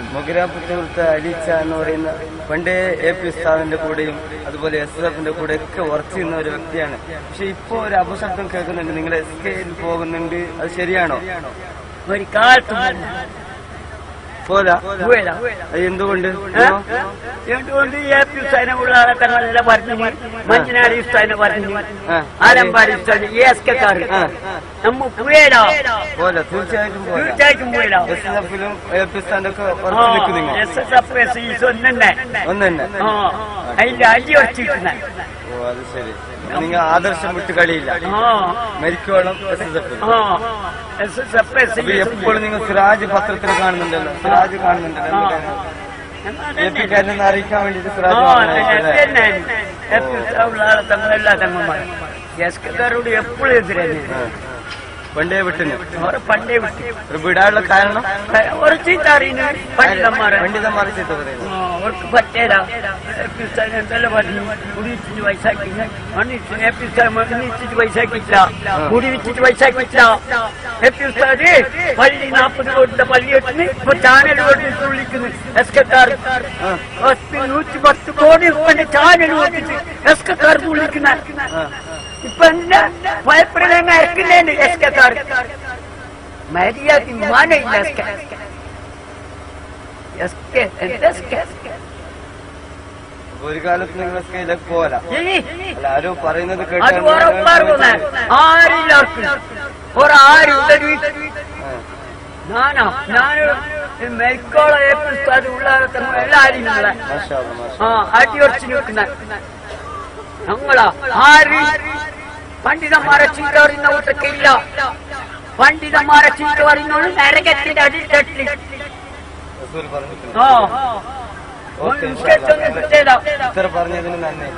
മൊഗരാപുരത്തെ അലീച്ച എന്ന് പറയുന്ന പണ്ടേ എ പി ഉസ്താദിന്റെ കൂടെയും അതുപോലെ എസ് എഫിന്റെ കൂടെ ഒക്കെ വർക്ക് ചെയ്യുന്ന ഒരു വ്യക്തിയാണ്. പക്ഷെ ഇപ്പോ ഒരു അപശബ്ദം കേൾക്കുന്നുണ്ട്. നിങ്ങൾ എസ് കെയിൽ പോകുന്നുണ്ട്. അത് ശരിയാണോ? ഒരു പോരാ. എന്തുകൊണ്ട്? എന്തുകൊണ്ട് എ പി പറഞ്ഞു മഞ്ഞനാടി ഉസ്താദിനെ പറഞ്ഞു. ആലമ്പാടി ഉസ്താദ് എ എസ്. നമ്മ തീർച്ചയായിട്ടും തീർച്ചയായിട്ടും എസ് എഫിലും എ പി നിൽക്കും നിങ്ങൾ എസ് എസ് എഫ് എസ് ഈ ഒന്നെ ഒന്ന് അതിന്റെ അടി ഉറച്ചിട്ടുന്ന ഓ അത് ശരി. നിങ്ങൾ ആദർശം വിട്ട് കളിയില്ല. ആ. മരിക്കോളം എസ് എസ് എഫ് എപ്പോഴും നിങ്ങൾ സിറാജ് പത്രത്തിൽ കാണുന്നുണ്ടല്ലോ. സിറാജ് കാണുന്നുണ്ടല്ലോ അറിയിക്കാൻ വേണ്ടിട്ട് സിറാജ് എപ്പോഴും എതിരെ. പണ്ടേ വിട്ടിന്. അവരെ പണ്ടേ വിട്ടു. ഒരു വിടാനുള്ള കാരണം? ഒരു ചീത്ത അറിയുന്ന പണ്ഡിതന്മാരെ. പണ്ഡിതന്മാരെ ചീത്ത പറയുന്നു. അവർക്ക് പറ്റേല. പറഞ്ഞു? പള്ളി നാൽപ്പത് കോടിന്റെ പള്ളി വെച്ചിന്. ഇപ്പൊ ചാനൽ കൊണ്ടിട്ട് വിളിക്കുന്നു എസ് കെക്കാർ പത്ത് നൂറ്റി പത്ത് കോടി ചാനൽ കൊണ്ടിട്ട് എസ് കെക്കാർ വിളിക്കുന്ന ഇപ്പൊ എന്താ? ഭയപ്പെടുന്ന ഇറക്കുന്നുണ്ട് എസ് കെക്കാർ മര്യാദ ഒരു കാലത്ത് നിങ്ങൾ സ്കെയിലേക്ക് പോരാ. ആരോ പറയുന്നത് ഞങ്ങളാ ആര്? പണ്ഡിതന്മാരെ ചീത്ത പറയുന്ന കൂട്ടൊക്കെ ഇല്ല പണ്ഡിതന്മാരെ ചീത്ത പറയുന്നത് നരകത്തിന്റെ അടിത്തട്ടിൽ. ഓ പറഞ്ഞതിന് നന്ദി.